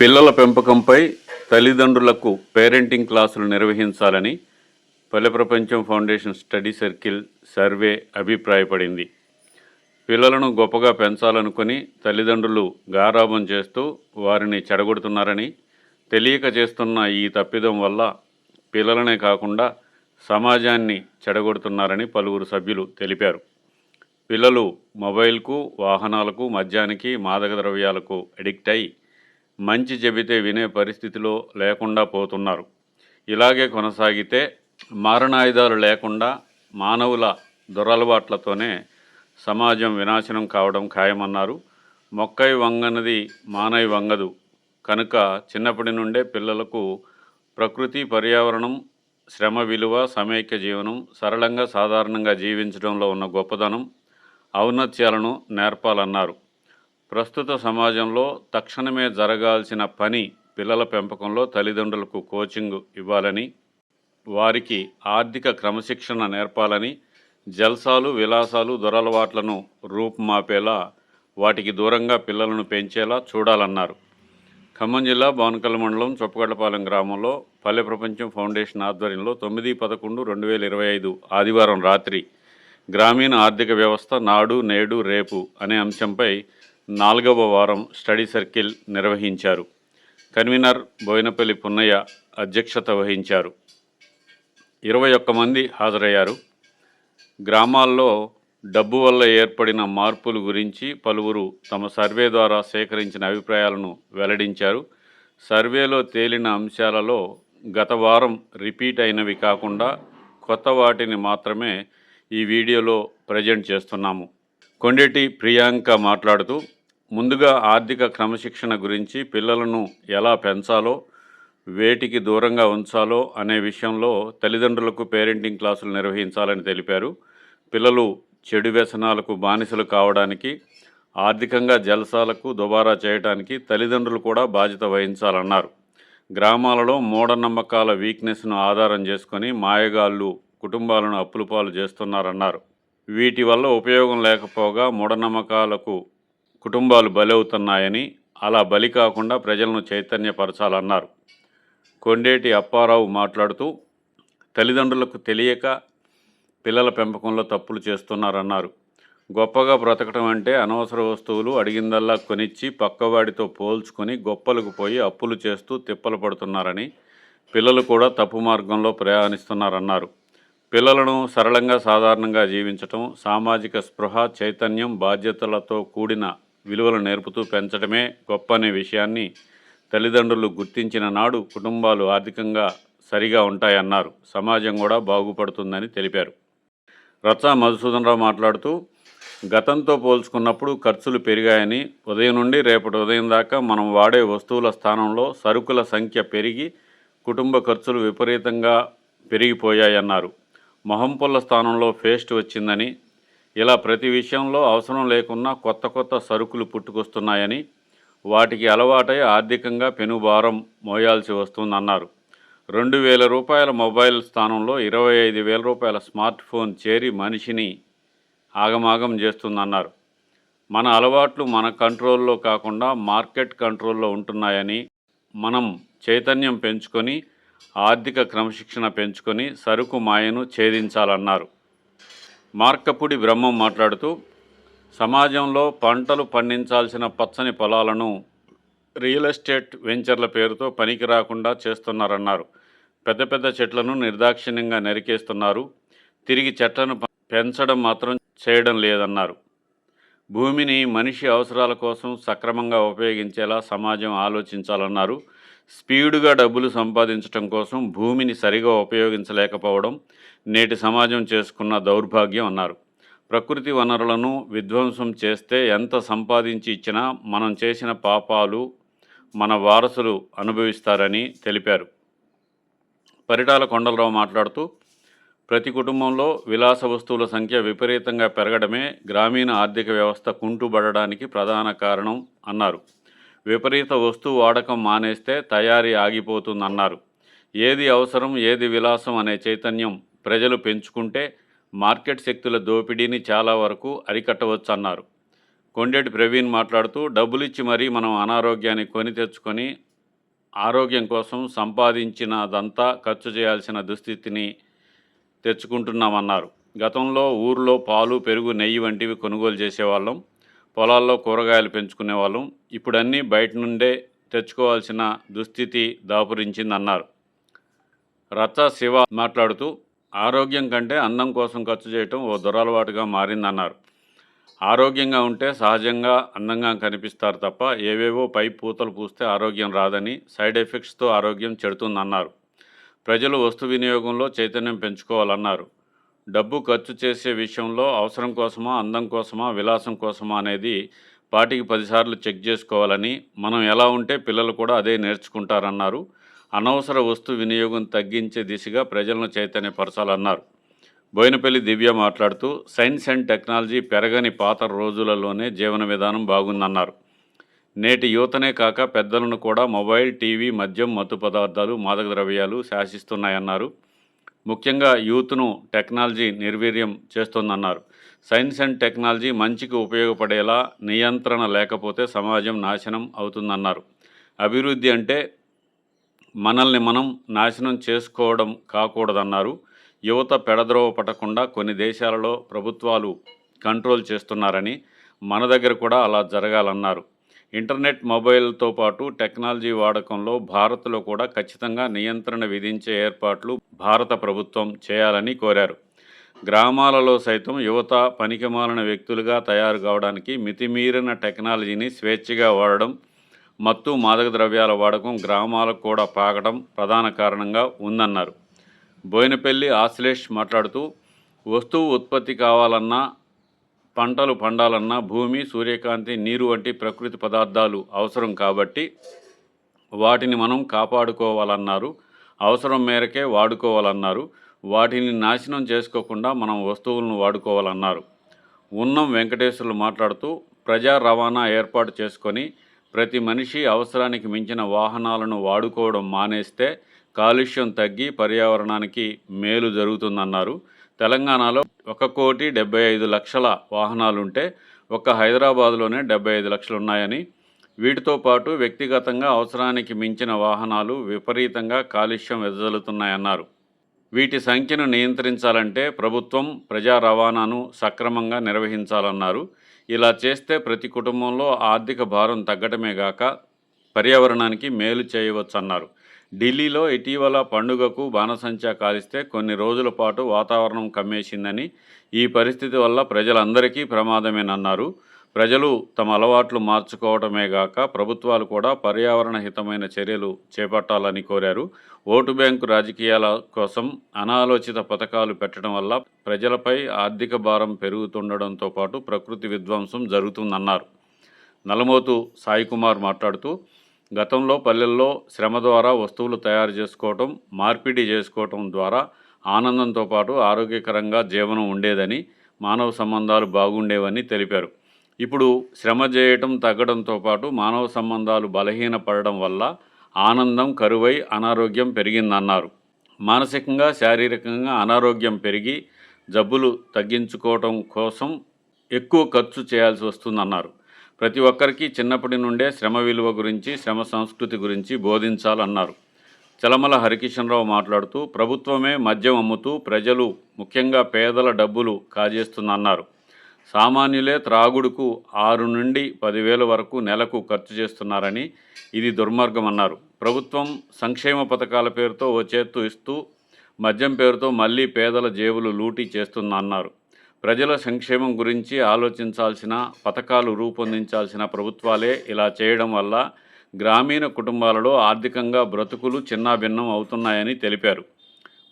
పిల్లల పెంపకంపై తల్లిదండ్రులకు పేరెంటింగ్ క్లాసులు నిర్వహించాలని పల్లె ప్రపంచం ఫౌండేషన్ స్టడీ సర్కిల్ సర్వే అభిప్రాయపడింది. పిల్లలను గొప్పగా పెంచాలనుకుని తల్లిదండ్రులు గారాబం చేస్తూ వారిని చెడగొడుతున్నారని తెలియక చేస్తున్న ఈ తప్పిదం వల్ల పిల్లలనే కాకుండా సమాజాన్ని చెడగొడుతున్నారని పలువురు సభ్యులు తెలిపారు. పిల్లలు మొబైల్కు వాహనాలకు మద్యానికి మాదక ద్రవ్యాలకు అడిక్ట్ అయి మంచి చెబితే వినే పరిస్థితిలో లేకుండా పోతున్నారు. ఇలాగే కొనసాగితే మారణాయుధాలు లేకుండా మానవుల దురలవాట్లతోనే సమాజం వినాశనం కావడం ఖాయమన్నారు. మొక్కై వంగనది మానై వంగదు. కనుక చిన్నప్పటి నుండే పిల్లలకు ప్రకృతి పర్యావరణం శ్రమ విలువ సమైక్య జీవనం సరళంగా సాధారణంగా జీవించడంలో ఉన్న గొప్పదనం ఔన్నత్యాలను నేర్పాలన్నారు. ప్రస్తుత సమాజంలో తక్షణమే జరగాల్సిన పని పిల్లల పెంపకంలో తల్లిదండ్రులకు కోచింగ్ ఇవ్వాలని వారికి ఆర్థిక క్రమశిక్షణ నేర్పాలని జల్సాలు విలాసాలు దురలవాట్లను రూపుమాపేలా వాటికి దూరంగా పిల్లలను పెంచేలా చూడాలన్నారు. ఖమ్మం జిల్లా బానుకల్ మండలం చొప్పగడ్డపాలెం గ్రామంలో పల్లె ప్రపంచం ఫౌండేషన్ ఆధ్వర్యంలో తొమ్మిది పదకొండు రెండు వేల ఇరవై ఐదు ఆదివారం రాత్రి గ్రామీణ ఆర్థిక వ్యవస్థ నాడు నేడు రేపు అనే అంశంపై నాలుగవ వారం స్టడీ సర్కిల్ నిర్వహించారు. కన్వీనర్ బోయినపల్లి పున్నయ్య అధ్యక్షత వహించారు. ఇరవై ఒక్క మంది హాజరయ్యారు. గ్రామాల్లో డబ్బు వల్ల ఏర్పడిన మార్పుల గురించి పలువురు తమ సర్వే ద్వారా సేకరించిన అభిప్రాయాలను వెల్లడించారు. సర్వేలో తేలిన అంశాలలో గత వారం రిపీట్ అయినవి కాకుండా కొత్త వాటిని మాత్రమే ఈ వీడియోలో ప్రజెంట్ చేస్తున్నాము. కొండేటి ప్రియాంక మాట్లాడుతూ ముందుగా ఆర్థిక క్రమశిక్షణ గురించి పిల్లలను ఎలా పెంచాలో వేటికి దూరంగా ఉంచాలో అనే విషయంలో తల్లిదండ్రులకు పేరెంటింగ్ క్లాసులు నిర్వహించాలని తెలిపారు. పిల్లలు చెడు వ్యసనాలకు బానిసలు కావడానికి ఆర్థికంగా జలసాలకు దుబారా చేయడానికి తల్లిదండ్రులు కూడా బాధ్యత వహించాలన్నారు. గ్రామాలలో మూఢనమ్మకాల వీక్నెస్ను ఆధారం చేసుకొని మాయగాళ్ళు కుటుంబాలను అప్పుల పాలు చేస్తున్నారన్నారు. వీటి వల్ల ఉపయోగం లేకపోగా మూఢనమ్మకాలకు కుటుంబాలు బలవుతున్నాయని అలా బలి కాకుండా ప్రజలను చైతన్యపరచాలన్నారు. కొండేటి అప్పారావు మాట్లాడుతూ తల్లిదండ్రులకు తెలియక పిల్లల పెంపకంలో తప్పులు చేస్తున్నారన్నారు. గొప్పగా బ్రతకడం అంటే అనవసర వస్తువులు అడిగిందల్లా కొనిచ్చి పక్కవాడితో పోల్చుకొని గొప్పలకు పోయి అప్పులు చేస్తూ తిప్పలు పడుతున్నారని పిల్లలు కూడా తప్పు మార్గంలో ప్రయాణిస్తున్నారన్నారు. పిల్లలను సరళంగా సాధారణంగా జీవించటం సామాజిక స్పృహ చైతన్యం బాధ్యతలతో కూడిన విలువలు నేర్పుతూ పెంచడమే గొప్ప అనే విషయాన్ని తల్లిదండ్రులు గుర్తించిన నాడు కుటుంబాలు ఆర్థికంగా సరిగా ఉంటాయన్నారు. సమాజం కూడా బాగుపడుతుందని తెలిపారు. రచ మధుసూదనరావు మాట్లాడుతూ గతంతో పోల్చుకున్నప్పుడు ఖర్చులు పెరిగాయని ఉదయం నుండి రేపటి ఉదయం దాకా మనం వాడే వస్తువుల స్థానంలో సరుకుల సంఖ్య పెరిగి కుటుంబ ఖర్చులు విపరీతంగా పెరిగిపోయాయన్నారు. మొహంపుల్ల స్థానంలో పేస్ట్ వచ్చిందని ఇలా ప్రతి విషయంలో అవసరం లేకున్నా కొత్త కొత్త సరుకులు పుట్టుకొస్తున్నాయని వాటికి అలవాటై ఆర్థికంగా పెనుభారం మోయాల్సి వస్తుందన్నారు. రెండు వేల రూపాయల మొబైల్ స్థానంలో ఇరవై ఐదు వేల రూపాయల స్మార్ట్ ఫోన్ చేరి మనిషిని ఆగమాగం చేస్తుందన్నారు. మన అలవాట్లు మన కంట్రోల్లో కాకుండా మార్కెట్ కంట్రోల్లో ఉంటున్నాయని మనం చైతన్యం పెంచుకొని ఆర్థిక క్రమశిక్షణ పెంచుకొని సరుకు మాయను ఛేదించాలన్నారు. మార్కపుడి బ్రహ్మం మాట్లాడుతూ సమాజంలో పంటలు పండించాల్సిన పచ్చని పొలాలను రియల్ ఎస్టేట్ వెంచర్ల పేరుతో పనికి రాకుండా చేస్తున్నారన్నారు. పెద్ద పెద్ద చెట్లను నిర్దాక్షిణ్యంగా నరికేస్తున్నారు. తిరిగి చెట్లను పెంచడం మాత్రం చేయడం లేదన్నారు. భూమిని మనిషి అవసరాల కోసం సక్రమంగా ఉపయోగించేలా సమాజం ఆలోచించాలన్నారు. స్పీడుగా డబ్బులు సంపాదించడం కోసం భూమిని సరిగా ఉపయోగించలేకపోవడం నేటి సమాజం చేసుకున్న దౌర్భాగ్యం అన్నారు. ప్రకృతి వనరులను విధ్వంసం చేస్తే ఎంత సంపాదించి ఇచ్చినా మనం చేసిన పాపాలు మన వారసులు అనుభవిస్తారని తెలిపారు. పరిటాల కొండలరావు మాట్లాడుతూ ప్రతి కుటుంబంలో విలాస వస్తువుల సంఖ్య విపరీతంగా పెరగడమే గ్రామీణ ఆర్థిక వ్యవస్థ కుంటుబడడానికి ప్రధాన కారణం అన్నారు. విపరీత వస్తువు వాడకం మానేస్తే తయారీ ఆగిపోతుందన్నారు. ఏది అవసరం ఏది విలాసం అనే చైతన్యం ప్రజలు పెంచుకుంటే మార్కెట్ శక్తుల దోపిడీని చాలా వరకు అరికట్టవచ్చన్నారు. కొండేటి ప్రవీణ్ మాట్లాడుతూ డబ్బులిచ్చి మరీ మనం అనారోగ్యాన్ని కొని తెచ్చుకొని ఆరోగ్యం కోసం సంపాదించినదంతా ఖర్చు చేయాల్సిన దుస్థితిని తెచ్చుకుంటున్నామన్నారు. గతంలో ఊర్లో పాలు పెరుగు నెయ్యి వంటివి కొనుగోలు చేసేవాళ్ళం. పొలాల్లో కూరగాయలు పెంచుకునేవాళ్ళం. ఇప్పుడు ఇప్పుడన్నీ బయట నుండే తెచ్చుకోవాల్సిన దుస్థితి దాపురించిందన్నారు. రచ్చ శివ మాట్లాడుతూ ఆరోగ్యం కంటే అందం కోసం ఖర్చు చేయటం ఓ దురలవాటుగా మారిందన్నారు. ఆరోగ్యంగా ఉంటే సహజంగా అందంగా కనిపిస్తారు తప్ప ఏవేవో పై పూతలు పూస్తే ఆరోగ్యం రాదని సైడ్ ఎఫెక్ట్స్తో ఆరోగ్యం చెడుతుందన్నారు. ప్రజలు వస్తు వినియోగంలో చైతన్యం పెంచుకోవాలన్నారు. డబ్బు ఖర్చు చేసే విషయంలో అవసరం కోసమా అందం కోసమా విలాసం కోసమా అనేది పాటికి పదిసార్లు చెక్ చేసుకోవాలని మనం ఎలా ఉంటే పిల్లలు కూడా అదే నేర్చుకుంటారన్నారు. అనవసర వస్తు వినియోగం తగ్గించే దిశగా ప్రజలను చైతన్యపరచాలన్నారు. బోయినపల్లి దివ్య మాట్లాడుతూ సైన్స్ అండ్ టెక్నాలజీ పెరగని పాత రోజులలోనే జీవన విధానం బాగుందన్నారు. నేటి యువతనే కాక పెద్దలను కూడా మొబైల్ టీవీ మద్యం మత్తు పదార్థాలు మాదక ద్రవ్యాలు శాసిస్తున్నాయన్నారు. ముఖ్యంగా యూత్ను టెక్నాలజీ నిర్వీర్యం చేస్తోందన్నారు. సైన్స్ అండ్ టెక్నాలజీ మంచికి ఉపయోగపడేలా నియంత్రణ లేకపోతే సమాజం నాశనం అవుతుందన్నారు. అభివృద్ధి అంటే మనల్ని మనం నాశనం చేసుకోవడం కాకూడదన్నారు. యువత పెడద్రోవ పడకుండా కొన్ని దేశాలలో ప్రభుత్వాలు కంట్రోల్ చేస్తున్నారని మన దగ్గర కూడా అలా జరగాలన్నారు. ఇంటర్నెట్ మొబైల్తో పాటు టెక్నాలజీ వాడకంలో భారత్లో కూడా ఖచ్చితంగా నియంత్రణ విధించే ఏర్పాట్లు భారత ప్రభుత్వం చేయాలని కోరారు. గ్రామాలలో సైతం యువత పనికిమాలిన వ్యక్తులుగా తయారు కావడానికి మితిమీరిన టెక్నాలజీని స్వేచ్ఛగా వాడడం మత్తు మాదక ద్రవ్యాల వాడకం గ్రామాలకు కూడా పాకడం ప్రధాన కారణంగా ఉందన్నారు. బోయినపల్లి ఆశ్లేష్ మాట్లాడుతూ వస్తువు ఉత్పత్తి కావాలన్నా పంటలు పండాలన్నా భూమి సూర్యకాంతి నీరు వంటి ప్రకృతి పదార్థాలు అవసరం కాబట్టి వాటిని మనం కాపాడుకోవాలన్నారు. అవసరం మేరకే వాడుకోవాలన్నారు. వాటిని నాశనం చేసుకోకుండా మనం వస్తువులను వాడుకోవాలన్నారు. ఉన్నం వెంకటేశ్వర్లు మాట్లాడుతూ ప్రజా రవాణా ఏర్పాటు చేసుకొని ప్రతి మనిషి అవసరానికి మించిన వాహనాలను వాడుకోవడం మానేస్తే కాలుష్యం తగ్గి పర్యావరణానికి మేలు జరుగుతుందన్నారు. తెలంగాణలో ఒక కోటి డెబ్బై ఐదు లక్షల వాహనాలుంటే ఒక్క హైదరాబాద్లోనే డెబ్బై ఐదు లక్షలు ఉన్నాయని వీటితో పాటు వ్యక్తిగతంగా అవసరానికి మించిన వాహనాలు విపరీతంగా కాలుష్యం వెదజల్లుతున్నాయన్నారు. వీటి సంఖ్యను నియంత్రించాలంటే ప్రభుత్వం ప్రజా రవాణాను సక్రమంగా నిర్వహించాలన్నారు. ఇలా చేస్తే ప్రతి కుటుంబంలో ఆర్థిక భారం తగ్గటమే గాక పర్యావరణానికి మేలు చేయవచ్చన్నారు. ఢిల్లీలో ఇటీవల పండుగకు బాణసంచా కాలిస్తే కొన్ని రోజుల పాటు వాతావరణం కమ్మేసిందని ఈ పరిస్థితి వల్ల ప్రజలందరికీ ప్రమాదమేనన్నారు. ప్రజలు తమ అలవాట్లు మార్చుకోవటమే గాక ప్రభుత్వాలు కూడా పర్యావరణ హితమైన చర్యలు చేపట్టాలని కోరారు. ఓటు బ్యాంకు రాజకీయాల కోసం అనాలోచిత పథకాలు పెట్టడం వల్ల ప్రజలపై ఆర్థిక భారం పెరుగుతుండడంతో పాటు ప్రకృతి విధ్వంసం జరుగుతుందన్నారు. నలమోతు సాయికుమార్ మాట్లాడుతూ గతంలో పల్లెల్లో శ్రమ ద్వారా వస్తువులు తయారు చేసుకోవటం మార్పిడి చేసుకోవటం ద్వారా ఆనందంతో పాటు ఆరోగ్యకరంగా జీవనం ఉండేదని మానవ సంబంధాలు బాగుండేవని తెలిపారు. ఇప్పుడు శ్రమ చేయటం తగ్గడంతో పాటు మానవ సంబంధాలు బలహీనపడడం వల్ల ఆనందం కరువై అనారోగ్యం పెరిగిందన్నారు. మానసికంగా శారీరకంగా అనారోగ్యం పెరిగి జబ్బులు తగ్గించుకోవటం కోసం ఎక్కువ ఖర్చు చేయాల్సి వస్తుందన్నారు. ప్రతి ఒక్కరికి చిన్నప్పటి నుండే శ్రమ విలువ గురించి శ్రమ సంస్కృతి గురించి బోధించాలన్నారు. చలమల హరికిషన్రావు మాట్లాడుతూ ప్రభుత్వమే మద్యం అమ్ముతూ ప్రజలు ముఖ్యంగా పేదల డబ్బులు కాజేస్తుందన్నారు. సామాన్యులే త్రాగుడుకు ఆరు నుండి పదివేల వరకు నెలకు ఖర్చు చేస్తున్నారని ఇది దుర్మార్గం అన్నారు ప్రభుత్వం సంక్షేమ పథకాల పేరుతో ఓ చేత్తు ఇస్తూ మద్యం పేరుతో మళ్ళీ పేదల జేబులు లూటీ చేస్తుందన్నారు. ప్రజల సంక్షేమం గురించి ఆలోచించాల్సిన పథకాలు రూపొందించాల్సిన ప్రభుత్వాలే ఇలా చేయడం వల్ల గ్రామీణ కుటుంబాలలో ఆర్థికంగా బ్రతుకులు చిన్నాభిన్నం అవుతున్నాయని తెలిపారు.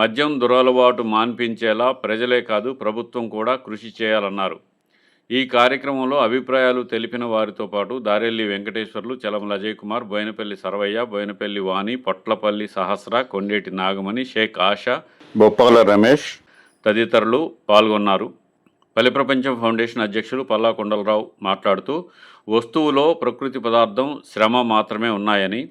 మద్యం దురలవాటు మాన్పించేలా ప్రజలే కాదు ప్రభుత్వం కూడా కృషి చేయాలన్నారు. ఈ కార్యక్రమంలో అభిప్రాయాలు తెలిపిన వారితో పాటు దారెల్లి వెంకటేశ్వర్లు చలం అజయ్ కుమార్ బోయినపల్లి సర్వయ్య బోయినపల్లి వాణి పొట్లపల్లి సహస్ర కొండేటి నాగమణి షేక్ ఆషా బొప్పాల రమేష్ తదితరులు పాల్గొన్నారు. ప్రపంచం ఫౌండేషన్ అధ్యక్షులు పల్లా కొండలరావు మాట్లాడుతూ వస్తువులో ప్రకృతి పదార్థం శ్రమ మాత్రమే ఉన్నాయని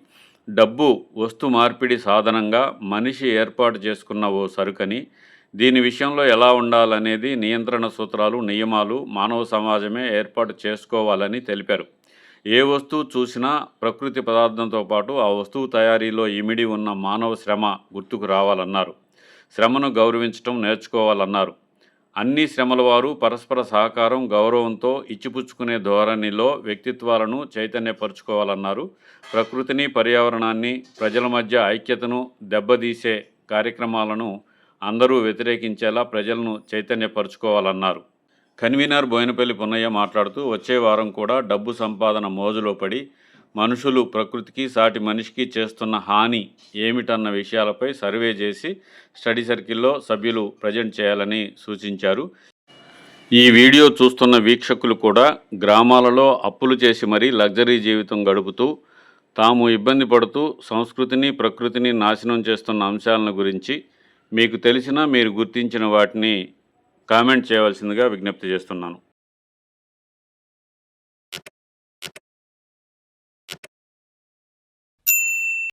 డబ్బు వస్తు మార్పిడి సాధనంగా మనిషి ఏర్పాటు చేసుకున్న ఓ సరుకని దీని విషయంలో ఎలా ఉండాలనేది నియంత్రణ సూత్రాలు నియమాలు మానవ సమాజమే ఏర్పాటు చేసుకోవాలని తెలిపారు. ఏ వస్తువు చూసినా ప్రకృతి పదార్థంతో పాటు ఆ వస్తువు తయారీలో ఇమిడి ఉన్న మానవ శ్రమ గుర్తుకు రావాలన్నారు. శ్రమను గౌరవించటం నేర్చుకోవాలన్నారు. అన్ని శ్రమల వారు పరస్పర సహకారం గౌరవంతో ఇచ్చిపుచ్చుకునే ధోరణిలో వ్యక్తిత్వాలను చైతన్యపరుచుకోవాలన్నారు. ప్రకృతిని పర్యావరణాన్ని ప్రజల మధ్య ఐక్యతను దెబ్బతీసే కార్యక్రమాలను అందరూ వ్యతిరేకించేలా ప్రజలను చైతన్యపరుచుకోవాలన్నారు. కన్వీనర్ బోయినపల్లి పున్నయ్య మాట్లాడుతూ వచ్చే వారం కూడా డబ్బు సంపాదన మోజులో పడి మనుషులు ప్రకృతికి సాటి మనిషికి చేస్తున్న హాని ఏమిటన్న విషయాలపై సర్వే చేసి స్టడీ సర్కిల్లో సభ్యులు ప్రజెంట్ చేయాలని సూచించారు. ఈ వీడియో చూస్తున్న వీక్షకులు కూడా గ్రామాలలో అప్పులు చేసి మరీ లగ్జరీ జీవితం గడుపుతూ తాము ఇబ్బంది పడుతూ సంస్కృతిని ప్రకృతిని నాశనం చేస్తున్న అంశాలను గురించి మీకు తెలిసిన మీరు గుర్తించిన వాటిని కామెంట్ చేయవలసిందిగా విజ్ఞప్తి చేస్తున్నాను.